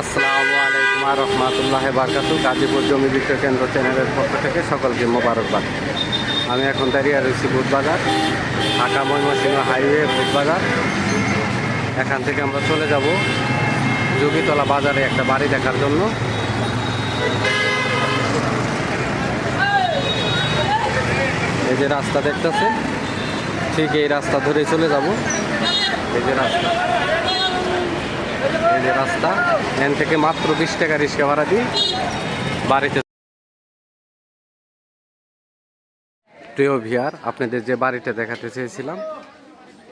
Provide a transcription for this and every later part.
আসসালামু আলাইকুম রহমাতুল্লাহ বারকাতু গাজীপুর জমি বিক্রয় কেন্দ্র চ্যানেলের পক্ষ থেকে সকলকে মোবারকবাদ। আমি এখন দাঁড়িয়ে রয়েছি বুধবাজার, ঢাকা ময়মনসিংহ হাইওয়ে বুধবাজার। এখান থেকে আমরা চলে যাব যোগীতলা বাজারে একটা বাড়ি দেখার জন্য। এই যে রাস্তা দেখতেছে ঠিক এই রাস্তা ধরে চলে যাব। এই যে রাস্তা। এই যে রাস্তা, এখান থেকে মাত্র বিশ টাকা রিক্সা ভাড়া দিই বাড়িতে প্রিয় ভিয়ার, আপনাদের যে বাড়িটা দেখাতে চেয়েছিলাম,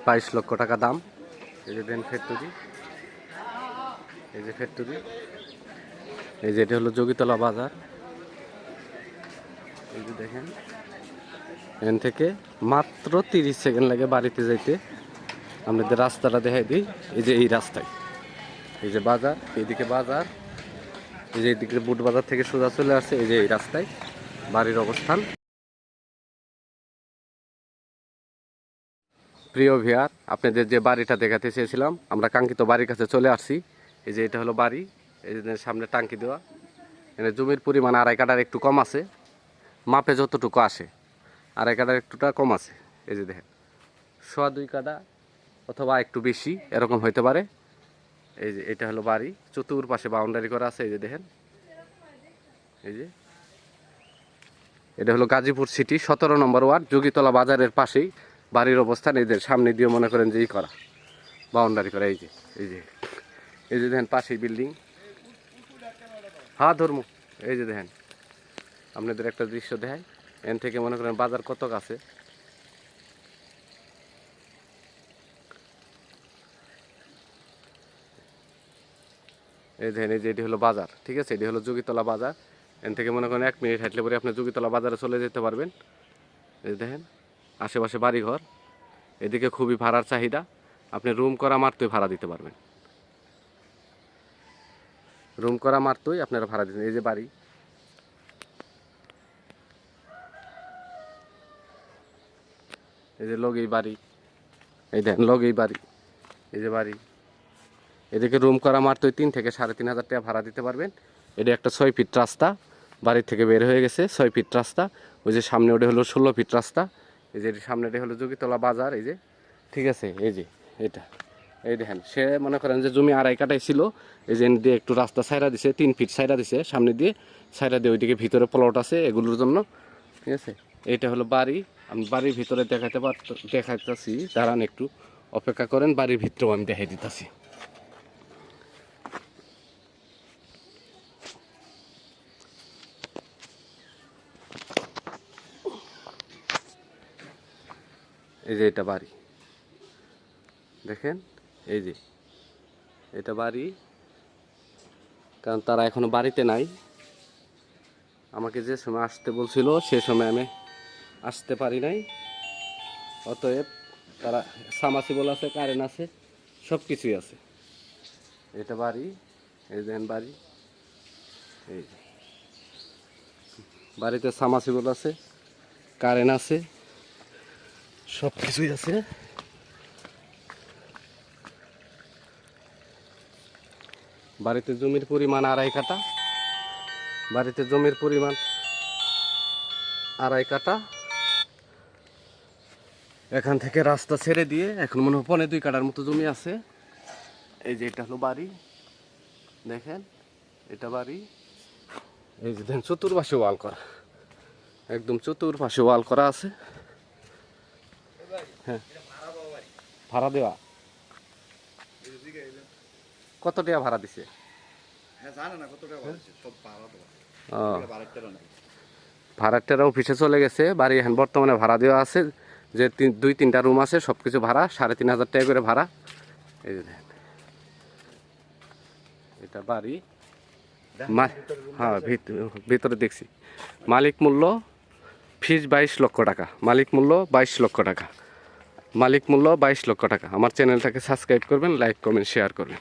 বাইশ লক্ষ টাকা দাম। এই যে দেন ফ্যাক্টরি। এই যে ফ্যাক্টরি। এই যে এটা হলো যোগীতলা বাজার। এই যে দেখেন, এখান থেকে মাত্র তিরিশ সেকেন্ড লাগে বাড়িতে যাইতে। আপনাদের রাস্তাটা দেখাই দিই। এই যে এই রাস্তায়। এই যে বাজার, এইদিকে বাজার, এই যে এইদিকে বুট বাজার থেকে সোজা চলে আসছে, এই যে এই রাস্তায়, বাড়ির অবস্থান। প্রিয় ভিয়ার, আপনাদের যে বাড়িটা দেখাতে চেয়েছিলাম, আমরা কাঙ্ক্ষিত বাড়ির কাছে চলে আসছি। এই যে এটা হলো বাড়ি, এই যে সামনে টাঙ্কি দেওয়া। এখানে জমির পরিমাণ আড়াই কাটার একটু কম আছে, মাপে যতটুকু আসে, আড়াই কাটার একটুটা কম আছে। এই যে দেখেন, সোয়া দুই কাটা অথবা একটু বেশি, এরকম হইতে পারে। এই যে, এটা হলো বাড়ি। চতুর পাশে বাউন্ডারি করা আছে, এই যে দেখেন। এই যে। এটা হলো গাজীপুর সিটি সতেরো নম্বর ওয়ার্ড, যোগীতলা বাজারের পাশেই বাড়ির অবস্থান। এদের সামনে দিয়ে মনে করেন যে করা বাউন্ডারি করা, এই যে এই যে। এই যে দেখেন, পাশেই বিল্ডিং হ্যাঁ ধর্ম। এই যে দেখেন, আপনাদের একটা দৃশ্য দেখায় এন থেকে মনে করেন বাজার কত কাছে এই দেখেন, এই যে এটি হলো বাজার, ঠিক আছে? এটি হলো যোগীতলা বাজার। এন থেকে মনে করেন এক মিনিট হাঁটলে পরে আপনি যোগীতলা বাজারে চলে যেতে পারবেন। এই দেখেন, আশেপাশে বাড়িঘর। এদিকে খুবই ভাড়ার চাহিদা। আপনি রুম করা মারতই ভাড়া দিতে পারবেন। রুম করা মারতই আপনারা ভাড়া দিতেন এই যে বাড়ি। এই যে লগেই বাড়ি। এই দেখেন, লগেই বাড়ি। এই যে বাড়ি। এদিকে রুম করা মাত্র তিন থেকে সাড়ে তিন হাজার টাকা ভাড়া দিতে পারবেন। এটা একটা ছয় ফিট রাস্তা বাড়ি থেকে বের হয়ে গেছে, ছয় ফিট রাস্তা। ওই যে সামনে ওটা হলো ষোলো ফিট রাস্তা। এই যে সামনেটা হলো যোগীতলা বাজার, এই যে, ঠিক আছে, এই যে, এটা, এই দেখেন, সে মনে করেন যে জমি আড়াই কাটাই ছিল, এই যে দিয়ে একটু রাস্তা সাইরা দিছে, তিন ফিট সাইরা দিছে, সামনে দিয়ে সাইরা দিয়ে ওইদিকে ভিতরে প্লট আছে এগুলোর জন্য, ঠিক আছে। এইটা হলো বাড়ি, আমি বাড়ির ভিতরে দেখাতে পার দেখাইতেছি, দাঁড়ান একটু, অপেক্ষা করেন, বাড়ির ভিতরেও আমি দেখাই দিতেছি। এই যে এটা বাড়ি। দেখেন? এই যে। এটা বাড়ি। কারণ তারা এখনও বাড়িতে নাই। আমাকে যে সময় আসতে বলছিল, সে সময় আমি আসতে পারি নাই। অতএব তারা সামাসিবল আছে, কারেন্ট আছে সব কিছুই আছে। এটা বাড়ি, এই দেখেন বাড়ি। এই। বাড়িতে সামাসিবল আছে, কারেন্ট আছে। সব কিছুই আছে বাড়িতে জমির পরিমাণ আড়াই কাটা বাড়িতে জমির পরিমাণ আড়াই কাটা এখান থেকে রাস্তা ছেড়ে দিয়ে এখন মনে হয় পনে দুই কাটার মতো জমি আছে। এই যে এটা হলো বাড়ি। দেখেন, এটা বাড়ি। এই যে দেখেন চতুর্পাশে ওয়াল করা। একদম চতুর্পাশে ওয়াল করা আছে। হ্যাঁ। ভাড়া দেওয়া? কত টাকা ভাড়া দিছে? হ্যাঁ জানে না কত টাকা বাড়ছে সব পাওয়া তো ও। বাড়াইতে নাই। ভাড়াটারা অফিসে চলে গেছে বাড়ি এখন বর্তমানে ভাড়া দেওয়া আছে যে তিন দুই তিনটা রুম আছে সব কিছু ভাড়া সাড়ে তিন হাজার টাকা করে ভাড়া। এই যে এটা বাড়ি। মা- হ্যাঁ ভিত- ভিতরে দেখছি। মালিক মূল্য ফিস বাইশ লক্ষ টাকা। মালিক মূল্য বাইশ লক্ষ টাকা। মালিক মূল্য বাইশ লক্ষ টাকা। আমার চ্যানেলটাকে সাবস্ক্রাইব করবেন লাইক কমেন্ট শেয়ার করবেন।